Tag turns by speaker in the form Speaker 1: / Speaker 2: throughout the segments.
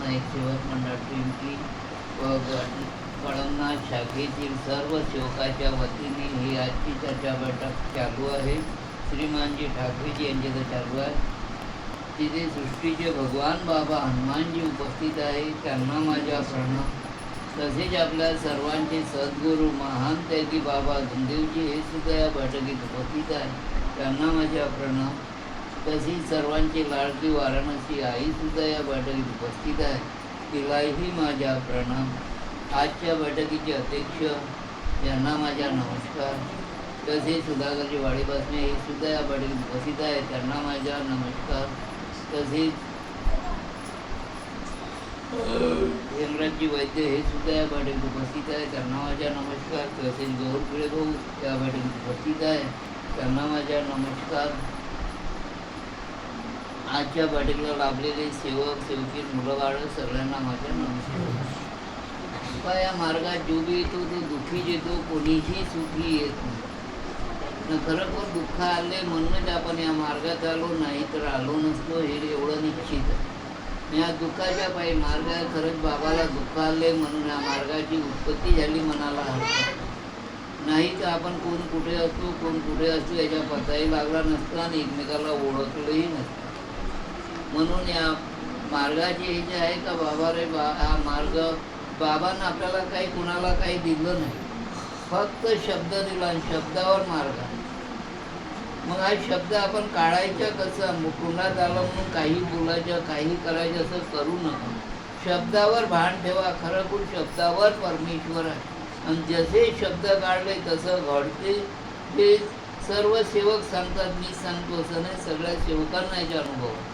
Speaker 1: नाईक सेवक मंडळ पिंपरी व कळमनाथ शाखेतील सर्व सेवकाच्या वतीने ही आजची चर्चा बैठक चालू आहे. श्रीमानजी ठाकरेजी यांच्याकडे चालू आहे. तिथे सृष्टीचे भगवान बाबा हनुमानजी उपस्थित आहे. त्यांना माझ्या प्रणा तसेच आपल्या सर्वांचे सद्गुरू महान त्यागी बाबा धुमदेवजी हे सुद्धा या बैठकीत उपस्थित आहे त्यांना माझ्या प्रणाम. तसेच सर्वांची लाडकी वाराणसी आईसुद्धा या बैठकीत उपस्थित आहे. तिलाही माझ्या प्रणाम. आजच्या बैठकीचे अध्यक्ष यांना माझ्या नमस्कार. तसेच सुधाकरजी वाडी हे सुद्धा या बैठकीत उपस्थित आहे त्यांना माझ्या नमस्कार. तसेच हेमराजजी वैद्य हे सुद्धा या बैठकीत उपस्थित आहे त्यांना माझ्या नमस्कार. तसेच गौर पिळे भाऊ या बैठकीत उपस्थित आहे त्यांना माझ्या नमस्कार. आजच्या बैठकीला लाभलेले सेवक सेवकी मुलंबाळं सगळ्यांना माझ्या नमस्कार. या मार्गात जो बी येतो तो दुःखीच येतो कोणीही सुखी येत नाही. न पण दुःख आले म्हणूनच आपण या मार्गात आलो नाही तर आलो नसतो हे एवढं निश्चित आहे. या दुःखाच्या पायी मार्ग खरंच बाबाला दुःख आले म्हणून या मार्गाची उत्पत्ती झाली मनाला हरकत नाही तर आपण कोण कुठे असतो कोण कुठे असतो याच्या पताही लागला नसता आणि एकमेकाला ओळखलंही नसतं. म्हणून या मार्गाची हे जे आहे का बाबा रे बा हा मार्ग बाबांना आपल्याला काही कुणाला काही दिलं नाही. फक्त शब्द दिला आणि शब्दावर मार्ग मग हा शब्द आपण काढायचा कसं? कुणात आलं म्हणून काही बोलायचं काही करायचं असं करू नका. शब्दावर भान ठेवा खरं शब्दावर परमेश्वर आहे. आणि जसे शब्द काढले तसं घडते. ते सर्व सेवक सांगतात मी सांगतो असं नाही सगळ्या सेवकांना याचा अनुभव आहे.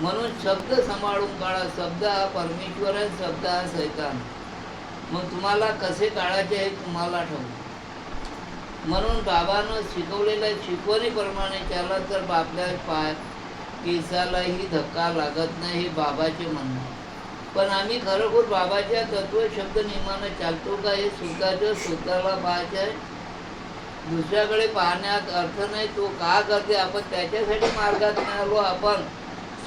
Speaker 1: म्हणून शब्द सांभाळून काढा. शब्द हा परमेश्वर आहे शब्द हा सैतान. मग तुम्हाला कसे काढायचे हे तुम्हाला ठाऊ म्हणून बाबानं शिकवलेल्या शिकवणीप्रमाणे त्याला तर बापल्या पाय केसालाही धक्का लागत नाही हे बाबाचे म्हणणं. पण आम्ही खरोखर बाबाच्या तत्व शब्द नियमानं चालतो का हे स्वतःच्या स्वतःला पाहायचं आहे. दुसऱ्याकडे पाहण्यात अर्थ नाही तो का करते? आपण त्याच्यासाठी मार्गात मिळालो आपण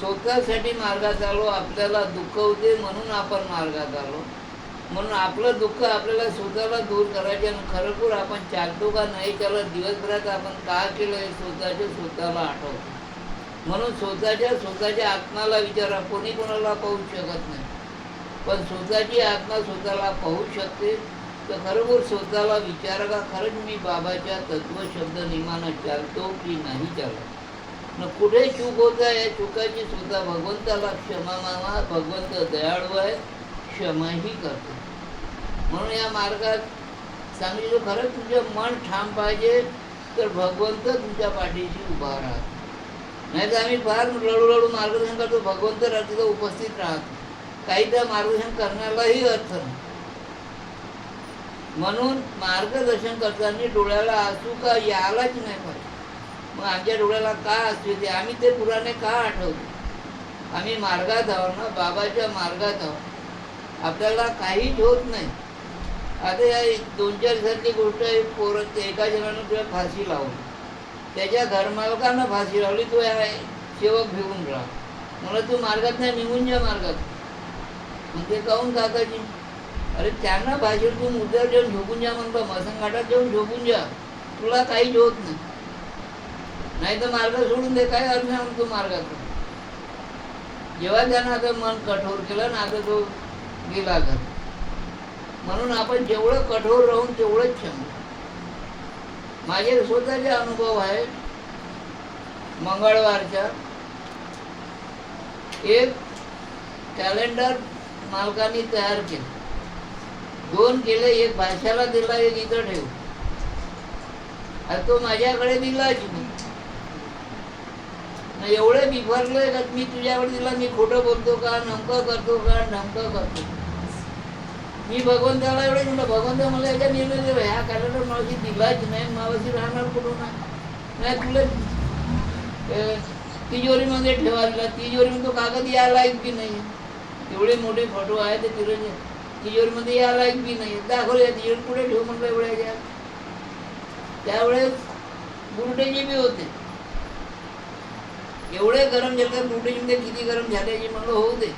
Speaker 1: स्वतःसाठी मार्गात आलो आपल्याला दुखवते म्हणून आपण मार्गात आलो. म्हणून आपलं दुःख आपल्याला स्वतःला दूर करायचे आणि खरोखर आपण चालतो का नाही चालत दिवसभरात आपण का केलं हे स्वतःच्या स्वतःला आठवतो. म्हणून स्वतःच्या स्वतःच्या आत्माला विचारा कोणी कोणाला पाहू शकत नाही. पण स्वतःची आत्मा स्वतःला पाहू शकते तर खरोखर स्वतःला विचारा का खरंच मी बाबाच्या तत्व शब्द चालतो की नाही चालत? कुठे चूक होत आहे या चुकाची सुद्धा भगवंताला क्षमा मामा भगवंत दयाळू आहे क्षमाही करतो. म्हणून या मार्गात सांगितलं खरंच तुझं मन ठाम पाहिजे तर भगवंत तुमच्या पाठीशी उभा राहत नाही तर आम्ही फार रडू रडू मार्गदर्शन करतो भगवंत तिथं उपस्थित राहतो. काही त्या मार्गदर्शन करण्यालाही अर्थ नाही. म्हणून मार्गदर्शन करताना डोळ्याला असू का यायलाच नाही पाहिजे. मग आमच्या डोळ्याला का असू ते आम्ही ते पुराणे का आठवतो आम्ही मार्गात आहोत ना बाबाच्या मार्गात आहोत. आपल्याला काहीच होत नाही. आता या दोन चार दिवसातली गोष्ट आहे पोरं ते एका जणानं तुला फाशी लावून त्याच्या घरमालकानं फाशी लावली तो या सेवक घेऊन राहा. मला तू मार्गात नाही निघून जा मार्गात. मग ते काहून काकाजी? अरे त्यांना भाजीवर तू मुद्द्यावर जाऊन झोपून जा म्हणतो मसंगाटात जाऊन झोपून जा. तुला काहीच होत नाही. नाही तर मार्ग सोडून दे काय अर्थ आहे म्हणतो मार्गात जेव्हा त्यानं आता मन कठोर केलं ना आता तो गेला का म्हणून आपण जेवढं कठोर राहून तेवढंच क्षम माझे स्वतःचे अनुभव आहे मंगळवारच्या. एक कॅलेंडर मालकाने तयार केलं. दोन केले एक भाषाला दिला एक इथं ठेव आता तो माझ्याकडे दिला एवढं बिफरलोय का मी तुझ्यावर दिला मी खोटं बोलतो का नमकं करतो का नमकं करतो. मी भगवंताला एवढे म्हणलं भगवंत मला याच्या निर्णय दिला ह्या कार्यक्रम मावशी दिलाच नाही मावशी राहणार कुठून नाही नाही तुला तिजोरीमध्ये ठेवा दिला तिजोरीमध्ये तो कागद यायला लायक बी नाही एवढे मोठे फोटो आहे ते तिला तिजोरीमध्ये यायला लायक बी नाही दाखवले या तिजोरी कुठे ठेव म्हणलं एवढ्या त्यावेळेस बुरटेजी बी होते. एवढे गरम झाले बुरटेजीमध्ये किती गरम झाल्याची म्हणलं होऊ दे.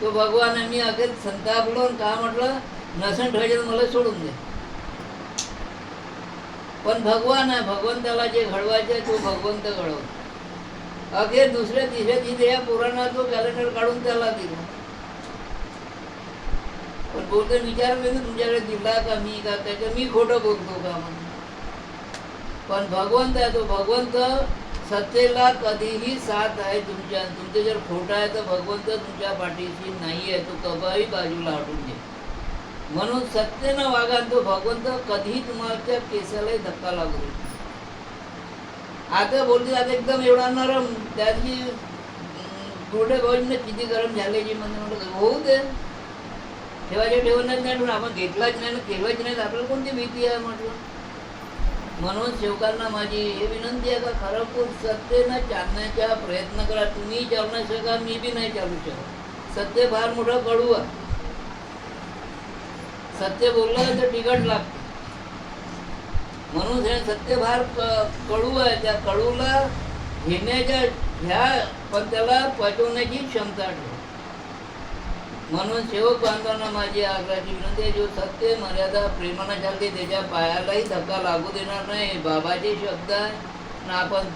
Speaker 1: तो भगवान मी अखेर संतापलो आणि का म्हटलं नसन ठेवायचं मला सोडून दे. पण भगवान आहे भगवंताला जे घडवायचे तो भगवंत घडवतो अखेर दुसऱ्या तिसऱ्या तिथे या पुराणात तो कॅलेंडर काढून त्याला दिला. पण बोलतो विचार मी तुमच्याकडे दिला का मी का त्याच्या मी खोटं बोलतो का म्हणून? पण भगवंत आहे तो. भगवंत सत्तेला कधीही साथ आहे तुमच्या. तुमचं जर खोटं आहे तर भगवंत तुमच्या पाठीशी नाही आहे. तो कबाही बाजूला हटून दे म्हणून सत्तेनं वागा तो भगवंत कधीही तुम्हाला केसालाही धक्का लागू देत आता बोलते आता एकदम एवढा नरम. त्याची थोडे भाऊजीने किती गरम झालेली म्हणजे म्हटलं होऊ दे. ठेवायचे ठेवणच नाही आपण घेतलाच नाही ना केलंच नाही. आपल्याला कोणती भीती आहे म्हटलं? म्हणून शेवकांना माझी हे विनंती आहे का खरं सत्तेनं चालण्याचा प्रयत्न करा. तुम्ही चालू शका मी बी नाही चालू शकत. सत्य फार मोठं कडू आहे. सत्य बोललं तर तिकट लागतं. म्हणून हे सत्य फार कडू आहे. त्या कडूला घेण्याच्या ह्या पण त्याला पचवण्याची क्षमता ठेव म्हणून सेवक बांधवांना माझी आग्रहाची विनंती आहे जो सत्य मर्यादा प्रेमानं चालते त्याच्या पायालाही धक्का लागू देणार नाही. बाबाचे शब्द आहे आपण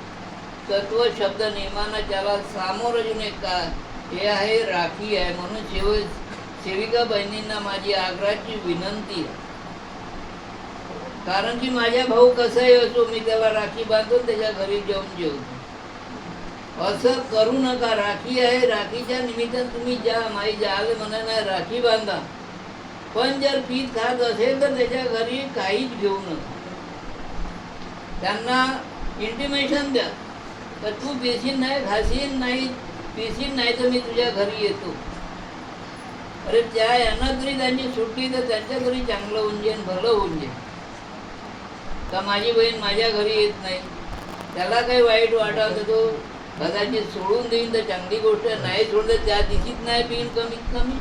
Speaker 1: तत्व शब्द नियमानं त्याला सामोरं येऊन एक का हे आहे राखी आहे. म्हणून सेव सेविका बहिणींना माझी आग्रहाची विनंती आहे. कारण की माझ्या भाऊ कसाही असो मी त्याला राखी बांधून त्याच्या घरी जाऊन जेवतो. असं करू नका. राखी आहे राखीच्या निमित्तानं तुम्ही जा माई जाल म्हणा नाही राखी बांधा. पण जर पीठ खात असेल तर त्याच्या घरी काहीच घेऊ नका. त्यांना इंटिमेशन द्या. तर तू बेसीन नाही घासीन नाही पिसीन नाही तर मी तुझ्या घरी येतो. अरे त्या यांना तरी त्यांची सुट्टी तर त्यांच्या घरी चांगलं होऊन जाईन भलं होऊन जाईल का माझी बहीण माझ्या घरी येत नाही? त्याला काही वाईट वाटत तो कदाचित सोडून देईन तर चांगली गोष्ट नाही सोडलं त्या दिशीत नाही पिईन कमीत कमी.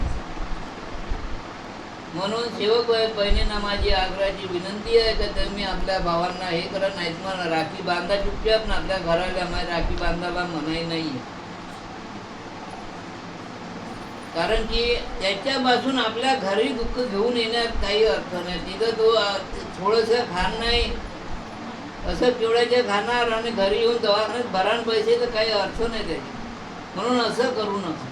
Speaker 1: म्हणून सेवक बाई- बहिणींना माझी आग्रहाची विनंती आहे का तुम्ही आपल्या भावांना हे करा नाहीत म्हणा राखी बांधा चुपचाप ना आपल्या घराला माझ्या राखी बांधायला मनाई नाही. कारण की त्याच्यापासून आपल्या घरी दुःख घेऊन येण्यात काही अर्थ नाही. तिथं तो आ, थोडंसं खाण नाही असं पिवळ्याचे खाणार आणि घरी येऊन दवाखान्यात भरान पैसे तर काही अर्थ नाही त्याचे. म्हणून असं करू नका.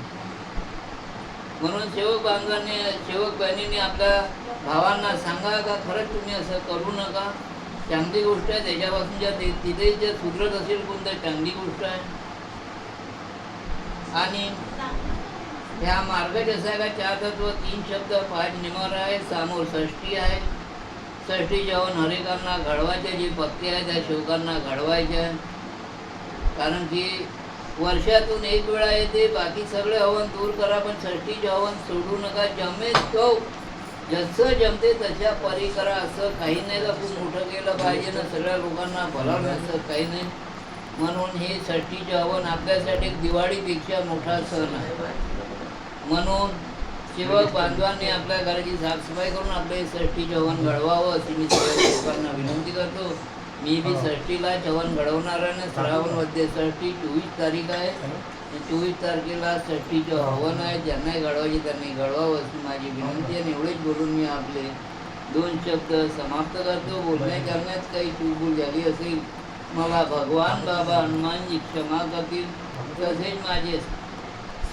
Speaker 1: म्हणून सेवक बांधवांनी सेवक बहिणीने आपल्या भावांना सांगा का खरंच तुम्ही असं करू नका. चांगली गोष्ट आहे त्याच्यापासून ज्या ते- तिथे जर सुधरत असेल कोणतं चांगली गोष्ट आहे. आणि ह्या मार्ग जसा का चार तत्व तीन शब्द पाच निमर आहे समोर षष्टी आहे. षष्टी जेवण हरेकांना घडवायचे जे पक्के आहे त्या शिवकांना घडवायचे. आहे. कारण की वर्षातून एक वेळा येते बाकी सगळे हवन दूर करा पण षष्टीचे हवन सोडू नका जमे तो. जसं जमते तशा परी करा असं काही नाही का खूप मोठं केलं पाहिजे ना सगळ्या लोकांना भलावलं असं काही नाही. म्हणून हे षष्टीचे हवन आपल्यासाठी दिवाळीपेक्षा मोठा सण आहे. म्हणून सेवक बांधवांनी आपल्या घराची साफसफाई करून आपले षष्टी जेवण घडवावं अशी मी लोकांना विनंती करतो. मी बी षष्टीला जेवण घडवणार आहे आणि श्रावणमध्ये षष्टी चोवीस तारीख आहे. चोवीस तारखेला षष्टीचं हवन आहे. ज्यांनाही घडवायचे त्यांनी घडवावं अशी माझी विनंती आणि एवढेच बोलून मी आपले दोन शब्द समाप्त करतो. बोलण्या करण्यात काही चूकभूल झाली असेल मला भगवान बाबा हनुमानजी क्षमा करतील. तसेच माझे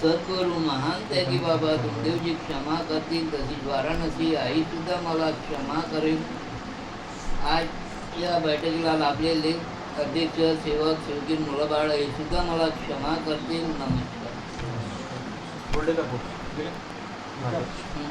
Speaker 1: सद्गुरू महान त्यागी बाबा तुमदेवजी क्षमा करतील तशीच वाराणसी आई सुद्धा मला क्षमा करेल. आज या बैठकीला लाभलेले अध्यक्ष सेवक सेवकी मुलं बाळ हे सुद्धा मला क्षमा करतील. नमस्कार.